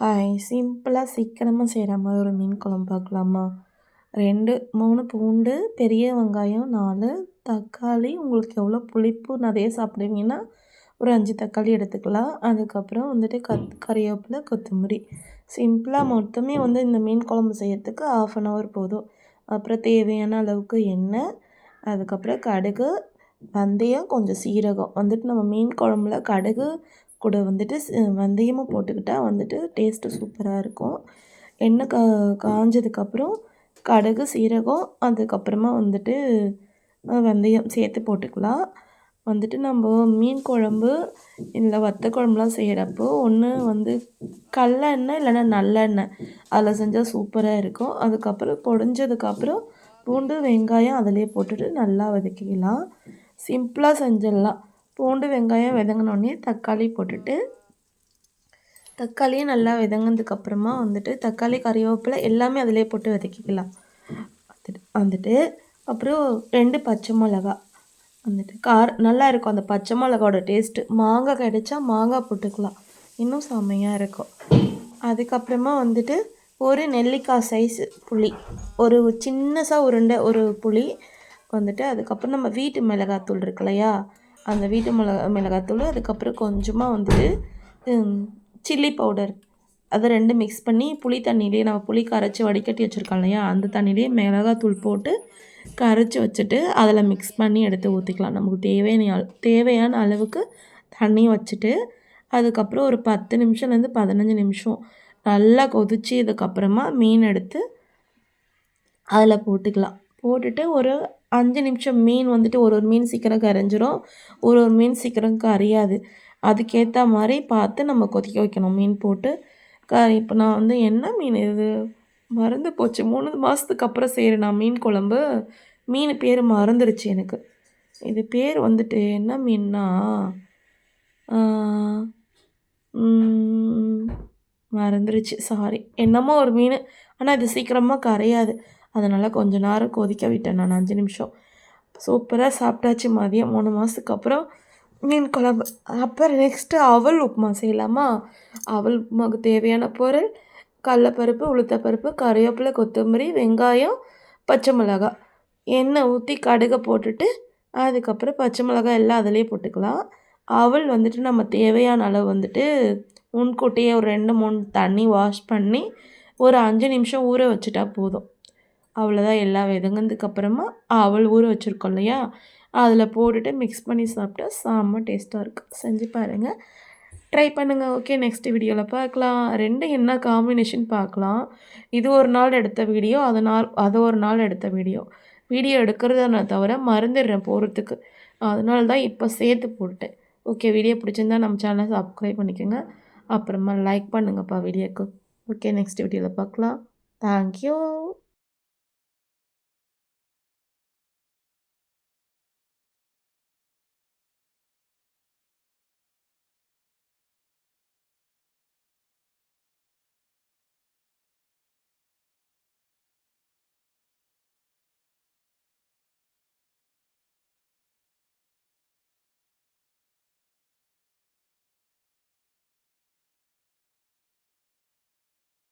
Hi சிம்பிளாக சீக்கிரமாக செய்கிற மாதிரி ஒரு மீன் குழம்பு பார்க்கலாமா? ரெண்டு மூணு பூண்டு பெரிய வெங்காயம் நாலு தக்காளி. உங்களுக்கு எவ்வளோ புளிப்பு நிறைய சாப்பிடுவீங்கன்னா ஒரு அஞ்சு தக்காளி எடுத்துக்கலாம். அதுக்கப்புறம் வந்துட்டு கத் கறிவேப்பிலை கொத்தமல்லி. சிம்பிளாக மொத்தமே வந்து இந்த மீன் குழம்பு செய்யறதுக்கு ஆஃப் அன் ஹவர் போதும். அப்புறம் தேவையான அளவுக்கு எண்ணெய் அதுக்கப்புறம் கடுகு வெந்தயம் கொஞ்சம் சீரகம். வந்துட்டு நம்ம மீன் குழம்புல கடுகு கூட வந்துட்டு வெந்தயமும் போட்டுக்கிட்டால் வந்துட்டு டேஸ்ட்டு சூப்பராக இருக்கும். எண்ணெய் கா காஞ்சதுக்கப்புறம் கடுகு சீரகம் அதுக்கப்புறமா வந்துட்டு வெந்தயம் சேர்த்து போட்டுக்கலாம். வந்துட்டு நம்ம மீன் குழம்பு இல்லை வத்த குழம்புலாம் செய்கிறப்போ ஒன்று வந்து கடலெண்ணெய் இல்லைன்னா நல்லெண்ணெய் அதில் செஞ்சால் சூப்பராக இருக்கும். அதுக்கப்புறம் பொடிஞ்சதுக்கப்புறம் பூண்டு வெங்காயம் அதிலே போட்டுட்டு நல்லா வதக்கிக்கலாம். சிம்பிளாக செஞ்சிடலாம். பூண்டு வெங்காயம் வதங்கினோடனே தக்காளி போட்டுட்டு தக்காளியும் நல்லா வதங்கினதுக்கப்புறமா வந்துட்டு தக்காளி கறிவேப்பிலை எல்லாமே அதிலே போட்டு வதக்கிக்கலாம். வந்துட்டு அப்புறம் ரெண்டு பச்சை மிளகா. வந்துட்டு கார் நல்லா இருக்கும் அந்த பச்சை மிளகாவோட டேஸ்ட்டு மாங்காய் கிடைச்சா மாங்காய் போட்டுக்கலாம். இன்னும் செம்மையாக இருக்கும். அதுக்கப்புறமா வந்துட்டு ஒரு நெல்லிக்காய் சைஸ் புளி. ஒரு சின்னசாக உருண்டை ஒரு புளி. வந்துட்டு அதுக்கப்புறம் நம்ம வீட்டு மிளகாத்தூள் இருக்கு இல்லையா? அந்த வீட்டு மிளகா மிளகாத்தூள் அதுக்கப்புறம் கொஞ்சமாக வந்துட்டு சில்லி பவுடர் அதை ரெண்டு மிக்ஸ் பண்ணி புளி தண்ணியிலே நம்ம புளி கரைச்சி வடிகட்டி வச்சுருக்கோம் இல்லையா? அந்த தண்ணியிலே மிளகாத்தூள் போட்டு கரைச்சி வச்சுட்டு அதில் மிக்ஸ் பண்ணி எடுத்து ஊற்றிக்கலாம் நமக்கு தேவையான தேவையான அளவுக்கு தண்ணி வச்சுட்டு அதுக்கப்புறம் ஒரு பத்து நிமிஷம்லேருந்து பதினஞ்சு நிமிஷம் நல்லா கொதிச்சு இதுக்கப்புறமா மீன் எடுத்து அதில் போட்டுக்கலாம். போட்டுட்டு ஒரு அஞ்சு நிமிஷம் மீன் வந்துட்டு ஒரு ஒரு மீன் சீக்கிரம் கரைஞ்சிரும் ஒரு ஒரு மீன் சீக்கிரம் கரையாது. அதுக்கேற்ற மாதிரி பார்த்து நம்ம கொதிக்க வைக்கணும் மீன் போட்டு. க இப்போ நான் வந்து என்ன மீன் இது? மறந்து போச்சு. மூணு மாதத்துக்கு அப்புறம் செய்கிறேன் நான் மீன் குழம்பு. மீன் பேர் மறந்துருச்சு எனக்கு. இது பேர் வந்துட்டு என்ன மீன்னா மறந்துருச்சு. சாரி என்னமோ ஒரு மீன். ஆனால் இது சீக்கிரமாக கரையாது. அதனால் கொஞ்ச நேரம் கொதிக்க விட்டேன் நான். அஞ்சு நிமிஷம். சூப்பராக சாப்பிட்டாச்சு மதியம். மூணு மாதத்துக்கு அப்புறம் மீன் குழம்பு. அப்புறம் நெக்ஸ்ட்டு அவல் உப்புமா செய்யலாமா? அவல் உப்புமாவுக்கு தேவையான பொருள் கடலப்பருப்பு உளுத்தப்பருப்பு கறிவேப்பிலை கொத்தமல்லி வெங்காயம் பச்சை மிளகாய் எண்ணெய் ஊற்றி கடுகை போட்டுட்டு அதுக்கப்புறம் பச்சை மிளகாய் எல்லாம் அதிலே போட்டுக்கலாம். அவல் வந்துட்டு நம்ம தேவையான அளவு வந்துட்டு முன்கூட்டியே ஒரு ரெண்டு மூணு தண்ணி வாஷ் பண்ணி ஒரு அஞ்சு நிமிஷம் ஊற வச்சுட்டா போதும். அவ்வளோதான் எல்லாம் வெதங்கினதுக்கப்புறமா அவள் ஊற வச்சுருக்கோம் இல்லையா? அதில் போட்டுட்டு மிக்ஸ் பண்ணி சாப்பிட்டா செம்ம டேஸ்ட்டாக இருக்கும் செஞ்சு பாருங்கள் ட்ரை பண்ணுங்கள் ஓகே நெக்ஸ்ட் வீடியோவில் பார்க்கலாம். ரெண்டு என்ன காம்பினேஷன் பார்க்கலாம். இது ஒரு நாள் எடுத்த வீடியோ அதனால் அது ஒரு நாள் எடுத்த வீடியோ வீடியோ எடுக்கிறத நான் தவிர மறந்துடுறேன் போகிறதுக்கு அதனால தான் இப்போ சேர்த்து போட்டேன் ஓகே வீடியோ பிடிச்சிருந்தா நம்ம சேனலை சப்ஸ்கிரைப் பண்ணிக்கோங்க. அப்புறமா லைக் பண்ணுங்கப்பா வீடியோக்கு ஓகே நெக்ஸ்ட் வீடியோவில் பார்க்கலாம். தேங்க்யூ